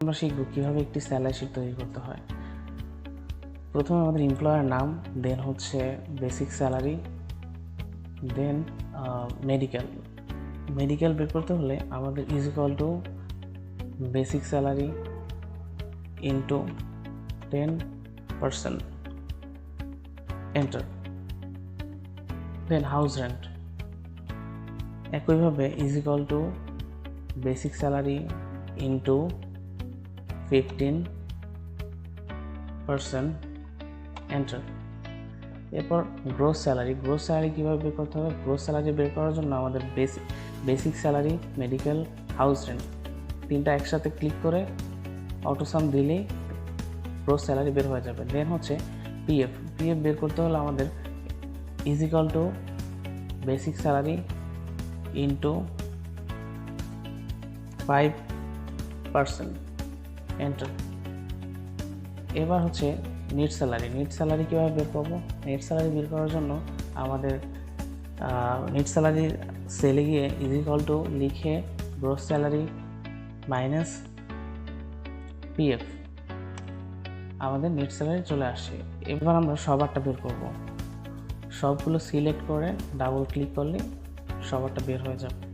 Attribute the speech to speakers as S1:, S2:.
S1: আমরা শিখব কীভাবে একটি স্যালারি শিট তৈরি করতে হয়। প্রথমে আমাদের এমপ্লয়ার নাম দেন হচ্ছে basic salary then medical medical বের করতে হলে আমাদের is equal to basic salary into ten percent enter then house rent একইভাবে is equal to basic salary into fifteen percent enter এরপর গ্রোস স্যালারি গ্রোস স্যালারি কীভাবে বের করতে হবে? গ্রোস স্যালারি বের করার জন্য আমাদের basic basic salary medical house rent তিনটা একসাথে ক্লিক করে অটোসাম দিলেই গ্রোস স্যালারি বের হয়ে যাবে। দেন হচ্ছে পিএফ পিএফ বের করতে হলে আমাদের is equal to basic salary into five percent enter এবার হচ্ছে নেট স্যালারি নেট স্যালারি কীভাবে বের করব? নেট স্যালারি বের করার জন্য আমাদের নেট স্যালারির সেলে গিয়ে ইজিকল টু লিখে গ্রোস স্যালারি মাইনাস পিএফ আমাদের নেট স্যালারি চলে আসে এবার আমরা সবারটা বের করব। সবগুলো সিলেক্ট করে ডাবল ক্লিক করলে সবারটা বের হয়ে যাবে।